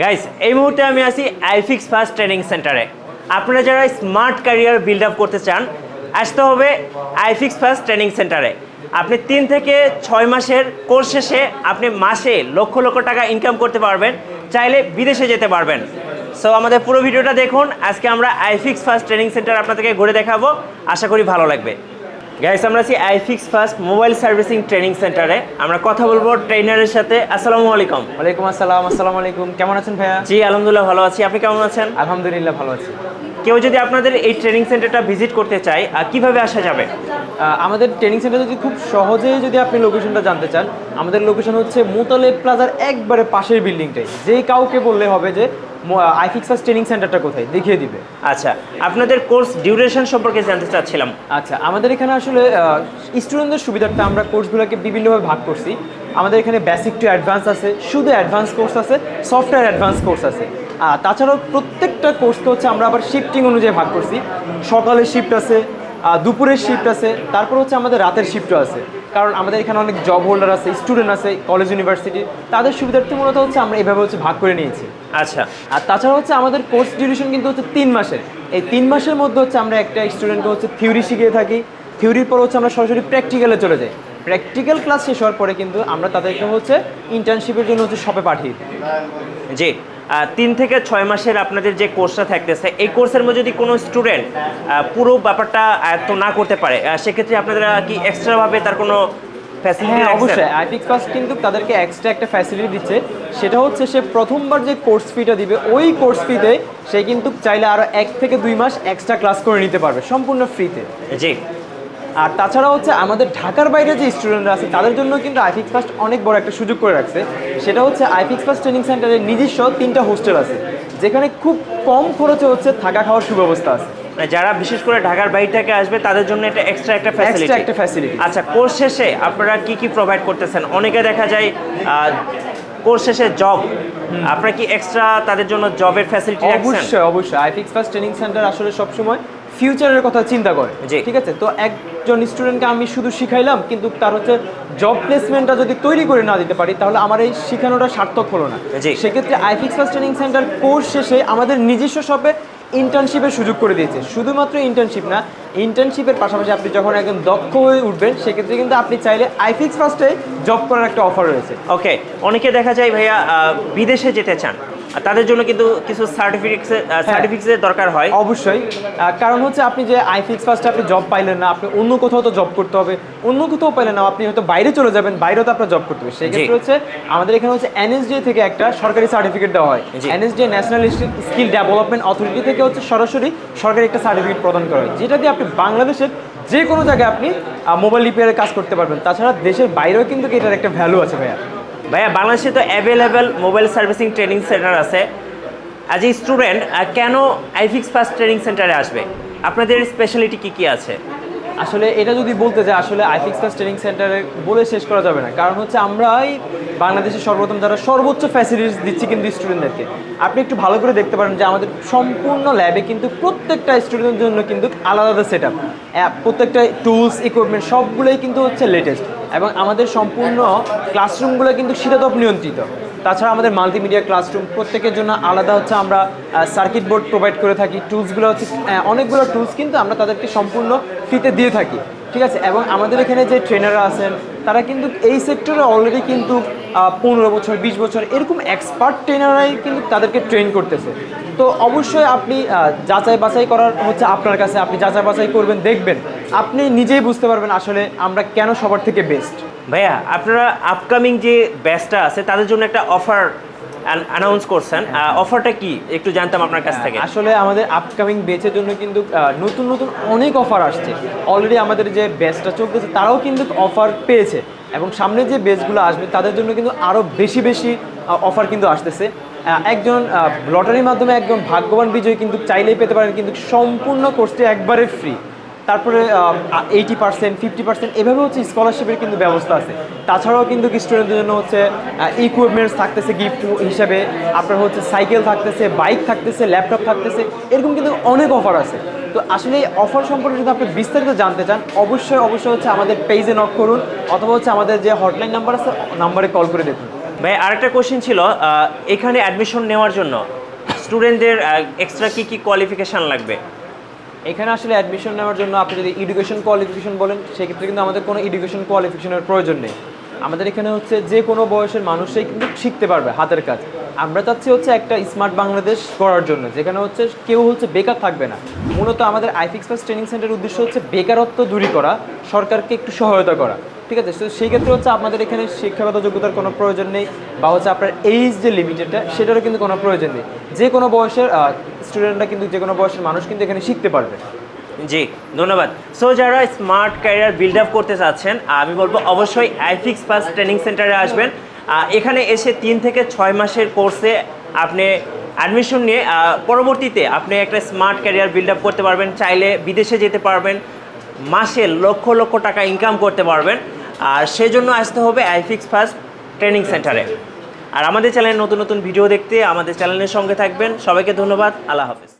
Guys এই মুহূর্তে আমি আছি আইফিক্স ফার্স্ট ট্রেনিং সেন্টারে আপনারা যারা স্মার্ট ক্যারিয়ার বিল্ড আপ করতে চান, আসতে হবে আইফিক্স ফার্স্ট ট্রেনিং সেন্টারে আপনি তিন থেকে ছয় মাসের কোর্স শেষে আপনি মাসে লক্ষ লক্ষ টাকা ইনকাম করতে পারবেন, চাইলে বিদেশে যেতে পারবেন। সো আমাদের পুরো ভিডিওটা দেখুন। আজকে আমরা আইফিক্স ফার্স্ট ট্রেনিং সেন্টার আপনাদেরকে ঘুরে দেখাবো। আশা করি ভালো লাগবে। গাইস আমরা আছি iFix first mobile servicing training সেন্টারে আমরা কথা বলব ট্রেনারের সাথে। আসসালামু আলাইকুম। ওয়ালাইকুম আসসালাম আসসালামু আলাইকুম। কেমন আছেন ভাইয়া? জি আলহামদুলিল্লাহ ভালো আছি। আপনি কেমন আছেন? আলহামদুলিল্লাহ ভালো আছি। কেউ যদি আপনাদের এই ট্রেনিং সেন্টারটা ভিজিট করতে চায় কীভাবে আসা যাবে? আমাদের ট্রেনিং সেন্টার যদি খুব সহজে যদি আপনি লোকেশনটা জানতে চান আমাদের লোকেশন হচ্ছে মুতলে প্লাজার একবারে পাশের বিল্ডিংটাই যে কাউকে বললে হবে যে আইফিক্স ফার্স্ট ট্রেনিং সেন্টারটা কোথায়? দেখিয়ে দিবে। আচ্ছা আপনাদের কোর্স ডিউরেশন সম্পর্কে জানতে চাচ্ছিলাম। আচ্ছা আমাদের এখানে আসলে স্টুডেন্টদের সুবিধার্থে আমরা কোর্সগুলোকে বিভিন্নভাবে ভাগ করছি। আমাদের এখানে বেসিক টু অ্যাডভান্স আছে শুধু অ্যাডভান্স কোর্স আছে সফটওয়্যার অ্যাডভান্স কোর্স আছে। তাছাড়াও প্রত্যেকটা কোর্সকে হচ্ছে আমরা আবার শিফটিং অনুযায়ী ভাগ করছি। সকালের শিফট আছে দুপুরের শিফট আছে তারপর হচ্ছে আমাদের রাতের শিফটও আছে। কারণ আমাদের এখানে অনেক জব হোল্ডার আছে স্টুডেন্ট আছে কলেজ ইউনিভার্সিটি তাদের সুবিধার্থে মূলত হচ্ছে আমরা এভাবে হচ্ছে ভাগ করে নিয়েছি। আচ্ছা। আর তাছাড়া হচ্ছে আমাদের কোর্স ডিউরেশন কিন্তু হচ্ছে তিন মাসের। এই তিন মাসের মধ্যে হচ্ছে আমরা একটা স্টুডেন্টকে হচ্ছে থিওরি শিখিয়ে থাকি। থিওরির পর হচ্ছে আমরা সরাসরি প্র্যাকটিক্যালে চলে যাই। প্র্যাকটিক্যাল ক্লাস শেষ হওয়ার পরে কিন্তু আমরা তাদেরকে হচ্ছে ইন্টার্নশিপের জন্য হচ্ছে শপে পাঠিয়ে দিই। জি। তিন থেকে ছয় মাসের আপনাদের যে কোর্সটা থাকতেছে এই কোর্সের মধ্যে যদি কোনো স্টুডেন্ট পুরো ব্যাপারটা আয়ত্ত না করতে পারে সেক্ষেত্রে আপনারা কি এক্সট্রাভাবে তার কোনো ফ্যাসিলিটি হ্যাঁ অবশ্যই। আইফিক্স ফার্স্ট কিন্তু তাদেরকে এক্সট্রা একটা ফ্যাসিলিটি দিচ্ছে। সেটা হচ্ছে সে প্রথমবার যে কোর্স ফিটা দিবে ওই কোর্স ফিতে সে কিন্তু চাইলে আরও এক থেকে দুই মাস এক্সট্রা ক্লাস করে নিতে পারবে সম্পূর্ণ ফ্রিতে জি। আর তাছাড়া হচ্ছে আমাদের ঢাকার বাইরে যে স্টুডেন্টরা আছে তাদের জন্য কিন্তু আইফিক্স ফার্স্ট অনেক বড় একটা সুযোগ করে রাখছে। সেটা হচ্ছে আইফিক্স ফার্স্ট ট্রেনিং সেন্টারের নিজস্ব তিনটা হোস্টেল আছে যেখানে খুব কম খরচে হচ্ছে থাকা খাওয়ার সুব্যবস্থা আছে। মানে যারা বিশেষ করে ঢাকার বাইরে থেকে আসবে তাদের জন্য এটা এক্সট্রা একটা ফ্যাসিলিটি একটা ফ্যাসিলিটি আচ্ছা কোর্স শেষে আপনারা কি কি প্রোভাইড করতেছেন? অনেকে দেখা যায় কোর্স শেষে জব আপনারা কি এক্সট্রা তাদের জন্য জবের ফ্যাসিলিটি অবশ্যই অবশ্যই। আইফিক্স ফার্স্ট ট্রেনিং সেন্টার আসলে সবসময় ফিউচারের কথা চিন্তা করে। যে ঠিক আছে? তো একজন স্টুডেন্টকে আমি শুধু শিখাইলাম কিন্তু তার হচ্ছে জব প্লেসমেন্টটা যদি তৈরি করে না দিতে পারি তাহলে আমার এই শেখানোটা সার্থক হলো না। সেক্ষেত্রে iFix first training centre course শেষে আমাদের নিজস্ব শপে ইন্টার্নশিপের সুযোগ করে দিয়েছে। শুধুমাত্র ইন্টার্নশিপ না ইন্টার্নশিপের পাশাপাশি আপনি যখন একদম দক্ষ হয়ে উঠবেন সেক্ষেত্রে কিন্তু আপনি চাইলে আইফিক্স ফার্স্টে জব করার একটা অফার রয়েছে। ওকে অনেকে দেখা যায় ভাইয়া বিদেশে যেতে চান। তাদের জন্য কিন্তু কিছু সার্টিফিকেট সার্টিফিকেটের দরকার হয়। অবশ্যই। কারণ হচ্ছে আপনি যে আইফিক্স ফার্স্টে আপনি জব পাইলেন না আপনি অন্য কোথাও তো জব করতে হবে অন্য কোথাও পাইলেন না আপনি হয়তো বাইরে চলে যাবেন বাইরেও তো আপনার জব করতে হবে। সেক্ষেত্রে হচ্ছে আমাদের এখানে হচ্ছে এনএসডি থেকে একটা সরকারি সার্টিফিকেট দেওয়া হয়। NSD national skill development authority থেকে হচ্ছে সরাসরি সরকারি একটা সার্টিফিকেট প্রদান করা হয় যেটা দিয়ে আপনি বাংলাদেশের যে কোনো জায়গায় আপনি মোবাইল রিপেয়ারের কাজ করতে পারবেন। তাছাড়া দেশের বাইরেও কিন্তু এটার একটা ভ্যালু আছে ভাইয়া। ভাইয়া, বাংলাদেশে তো available mobile servicing training centre আছে। অ্যাজ এ স্টুডেন্ট কেন আইফিক্স ফার্স্ট ট্রেনিং সেন্টারে আসবে? আপনাদের স্পেশালিটি কী কী আছে? আসলে এটা যদি বলতে যাই, আসলে আইফিক্স ফার্স্ট ট্রেনিং সেন্টারে বলে শেষ করা যাবে না। কারণ হচ্ছে আমরাই বাংলাদেশের সর্বপ্রথম যারা সর্বোচ্চ ফ্যাসিলিটিস দিচ্ছি কিন্তু স্টুডেন্টদেরকে আপনি একটু ভালো করে দেখতে পারেন যে আমাদের সম্পূর্ণ ল্যাবে কিন্তু প্রত্যেকটা স্টুডেন্টের জন্য কিন্তু আলাদা আলাদা সেট আপ প্রত্যেকটা টুলস ইকুইপমেন্ট সবগুলোই কিন্তু হচ্ছে লেটেস্ট এবং আমাদের সম্পূর্ণ ক্লাসরুমগুলো কিন্তু শীতাতপ নিয়ন্ত্রিত। তাছাড়া আমাদের মাল্টিমিডিয়া ক্লাসরুম প্রত্যেকের জন্য আলাদা হচ্ছে আমরা সার্কিট বোর্ড প্রোভাইড করে থাকি। টুলসগুলো হচ্ছে অনেকগুলো টুলস কিন্তু আমরা তাদেরকে সম্পূর্ণ ফ্রিতে দিয়ে থাকি, ঠিক আছে? এবং আমাদের এখানে যে ট্রেনাররা আছেন, তারা কিন্তু এই সেক্টরে অলরেডি কিন্তু পনেরো বছর, বিশ বছর এরকম এক্সপার্ট ট্রেনাররাই কিন্তু তাদেরকে ট্রেন করতেছে। তো অবশ্যই আপনি যাচাই বাছাই করার হচ্ছে আপনার কাছে। আপনি যাচাই বাছাই করবেন, দেখবেন। আপনি নিজেই বুঝতে পারবেন আসলে আমরা কেন সবার থেকে বেস্ট ভাইয়া আপনারা আপকামিং যে ব্যাচটা আছে তাদের জন্য একটা অফার অ্যানাউন্স করছেন। অফারটা কি? একটু জানতাম আপনার কাছ থেকে। আসলে আমাদের আপকামিং বেচের জন্য কিন্তু নতুন নতুন অনেক অফার আসছে। অলরেডি আমাদের যে ব্যাচটা চলতেছে তারাও কিন্তু অফার পেয়েছে। এবং সামনে যে বেচগুলো আসবে তাদের জন্য কিন্তু আরও বেশি বেশি অফার কিন্তু আসতেছে। একজন লটারির মাধ্যমে একজন ভাগ্যবান বিজয়ী কিন্তু চাইলেই পেতে পারেন কিন্তু সম্পূর্ণ কোর্সটি একবারে ফ্রি তারপরে এইটি পার্সেন্ট ফিফটি পার্সেন্ট এভাবে হচ্ছে স্কলারশিপের কিন্তু ব্যবস্থা আছে। তাছাড়াও কিন্তু স্টুডেন্টদের জন্য হচ্ছে ইকুইপমেন্টস থাকতেছে গিফট হিসাবে। আপনার হচ্ছে সাইকেল থাকতেছে বাইক থাকতেছে ল্যাপটপ থাকতেছে, এরকম কিন্তু অনেক অফার আছে। তো আসলে এই অফার সম্পর্কে যদি আপনি বিস্তারিত জানতে চান, অবশ্যই অবশ্যই হচ্ছে আমাদের পেজে নক করুন, অথবা হচ্ছে আমাদের যে হটলাইন নাম্বার আছে নাম্বারে কল করে দেখুন। ভাই, আরেকটা কোশ্চেন ছিল এখানে অ্যাডমিশন নেওয়ার জন্য স্টুডেন্টদের এক্সট্রা কি কি কোয়ালিফিকেশন লাগবে? এখানে আসলে অ্যাডমিশন নেওয়ার জন্য আপনি যদি এডুকেশন কোয়ালিফিকেশন বলেন, সেক্ষেত্রে কিন্তু আমাদের কোনো এডুকেশন কোয়ালিফিকেশনের প্রয়োজন নেই। আমাদের এখানে হচ্ছে যে কোনো বয়সের মানুষই কিন্তু শিখতে পারবে হাতের কাজ। আমরা চাচ্ছি হচ্ছে একটা স্মার্ট বাংলাদেশ করার জন্য, যেখানে হচ্ছে কেউ হচ্ছে বেকার থাকবে না। মূলত আমাদের আইফিক্স ট্রেনিং সেন্টারের উদ্দেশ্য হচ্ছে বেকারত্ব দূরী করা, সরকারকে একটু সহায়তা করা। ঠিক আছে, তো সেই ক্ষেত্রে হচ্ছে আপনাদের এখানে শিক্ষাগত যোগ্যতার কোনো প্রয়োজন নেই বা হচ্ছে আপনার এইজ যে লিমিটেডটা সেটারও কিন্তু কোনো প্রয়োজন নেই। যে কোনো বয়সের স্টুডেন্টরা কিন্তু যে কোনো বয়সের মানুষ কিন্তু এখানে শিখতে পারবে। জি, ধন্যবাদ। সো যারা স্মার্ট ক্যারিয়ার বিল্ড আপ করতে চাচ্ছেন আমি বলব অবশ্যই আইফিক্স ফার্স্ট ট্রেনিং সেন্টারে আসবেন। এখানে এসে তিন থেকে ছয় মাসের কোর্সে আপনি অ্যাডমিশন নিয়ে পরবর্তীতে আপনি একটা স্মার্ট ক্যারিয়ার বিল্ড আপ করতে পারবেন। চাইলে বিদেশে যেতে পারবেন। মাসে লক্ষ লক্ষ টাকা ইনকাম করতে পারবেন। আর সেজন্য আসতে হবে আইফিক্স ফার্স্ট ট্রেনিং সেন্টারে। আর আমাদের চ্যানেলে নতুন নতুন ভিডিও দেখতে আমাদের চ্যানেলের সঙ্গে থাকবেন। সবাইকে ধন্যবাদ। আল্লাহ হাফেজ।